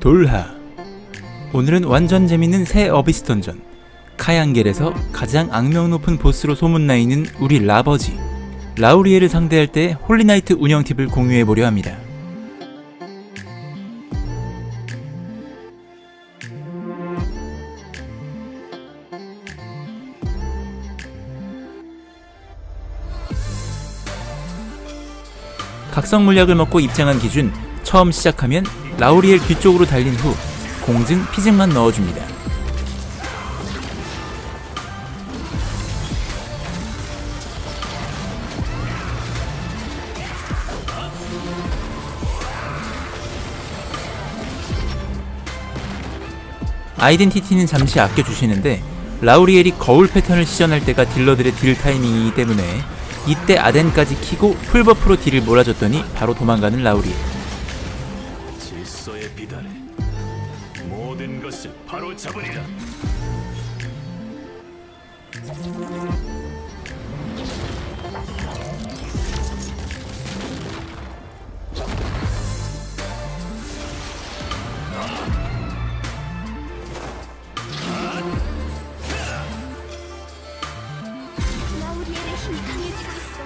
돌하. 오늘은 완전 재밌는 새 어비스 던전. 카양겔에서 가장 악명 높은 보스로 소문나 있는 우리 라버지. 라우리엘을 상대할 때 홀리나이트 운영 팁을 공유해 보려 합니다. 각성 물약을 먹고 입장한 기준 처음 시작하면 라우리엘 뒤쪽으로 달린 후 공증, 피증만 넣어줍니다. 아이덴티티는 잠시 아껴주시는데 라우리엘이 거울 패턴을 시전할 때가 딜러들의 딜 타이밍이기 때문에 이때 아덴까지 키고 풀버프로 딜을 몰아줬더니 바로 도망가는 라우리엘 잡으리라. 라우리엘의 힘이 강해지고 있어.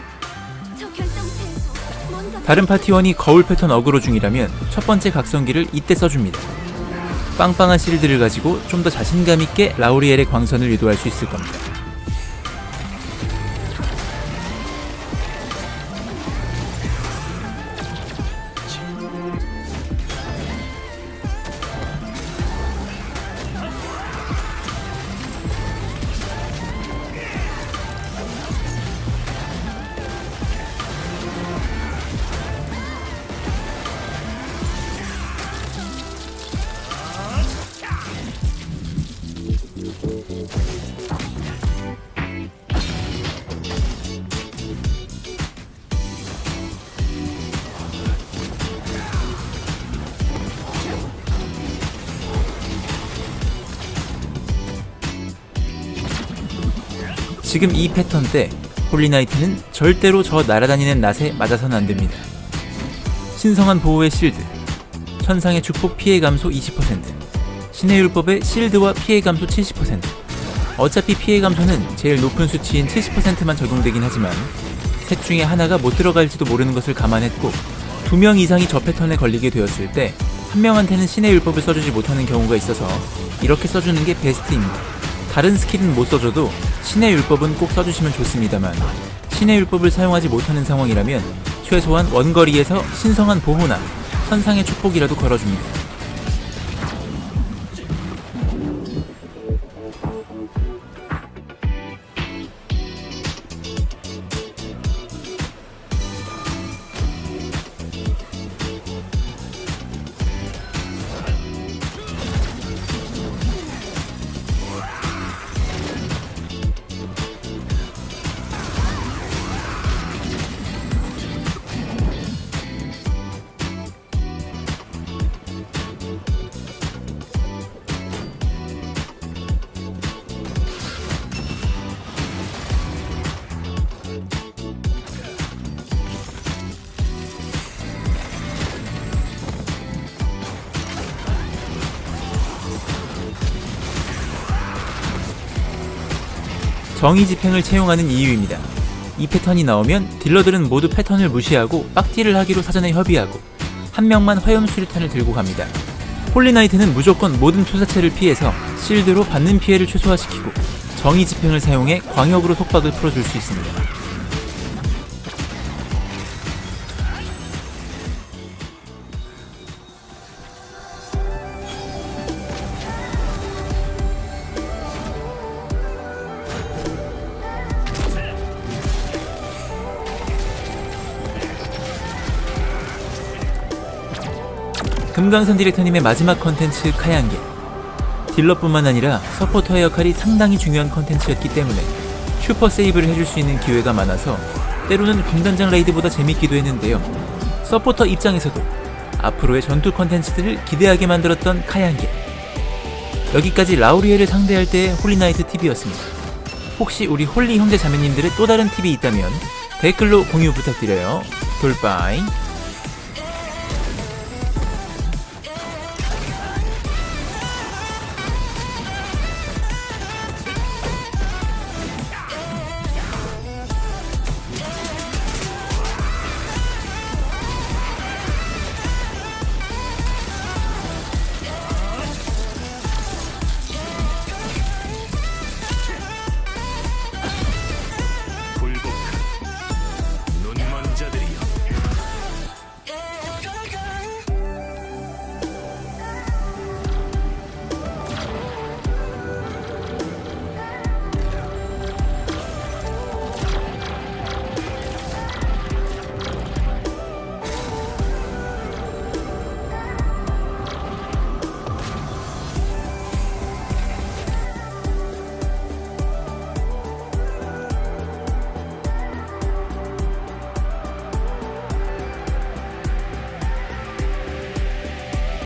저 결정체에서 뭔가 다른 파티원이 거울 패턴 어그로 중이라면 첫 번째 각성기를 이때 써줍니다. 빵빵한 실드를 가지고 좀 더 자신감 있게 라우리엘의 광선을 유도할 수 있을 겁니다. 지금 이 패턴 때 홀리나이트는 절대로 저 날아다니는 낫에 맞아선 안 됩니다. 신성한 보호의 실드, 천상의 축복 피해 감소 20%, 신의 율법의 실드와 피해 감소 70%. 어차피 피해 감소는 제일 높은 수치인 70%만 적용되긴 하지만 셋 중에 하나가 못 들어갈지도 모르는 것을 감안했고 두 명 이상이 저 패턴에 걸리게 되었을 때 한 명한테는 신의 율법을 써주지 못하는 경우가 있어서 이렇게 써주는 게 베스트입니다. 다른 스킬은 못 써줘도 신의 율법은 꼭 써주시면 좋습니다만 신의 율법을 사용하지 못하는 상황이라면 최소한 원거리에서 신성한 보호나 천상의 축복이라도 걸어줍니다. 정의 집행을 채용하는 이유입니다. 이 패턴이 나오면 딜러들은 모두 패턴을 무시하고 빡딜을 하기로 사전에 협의하고 한 명만 화염 수류탄을 들고 갑니다. 홀리나이트는 무조건 모든 투사체를 피해서 실드로 받는 피해를 최소화시키고 정의 집행을 사용해 광역으로 속박을 풀어줄 수 있습니다. 금강산 디렉터님의 마지막 컨텐츠 카양길 딜러뿐만 아니라 서포터의 역할이 상당히 중요한 컨텐츠였기 때문에 슈퍼 세이브를 해줄 수 있는 기회가 많아서 때로는 군단장 레이드보다 재밌기도 했는데요. 서포터 입장에서도 앞으로의 전투 컨텐츠들을 기대하게 만들었던 카양길 여기까지 라우리엘을 상대할 때의 홀리나이트 팁이었습니다. 혹시 우리 홀리 형제 자매님들의 또 다른 팁이 있다면 댓글로 공유 부탁드려요. 돌바이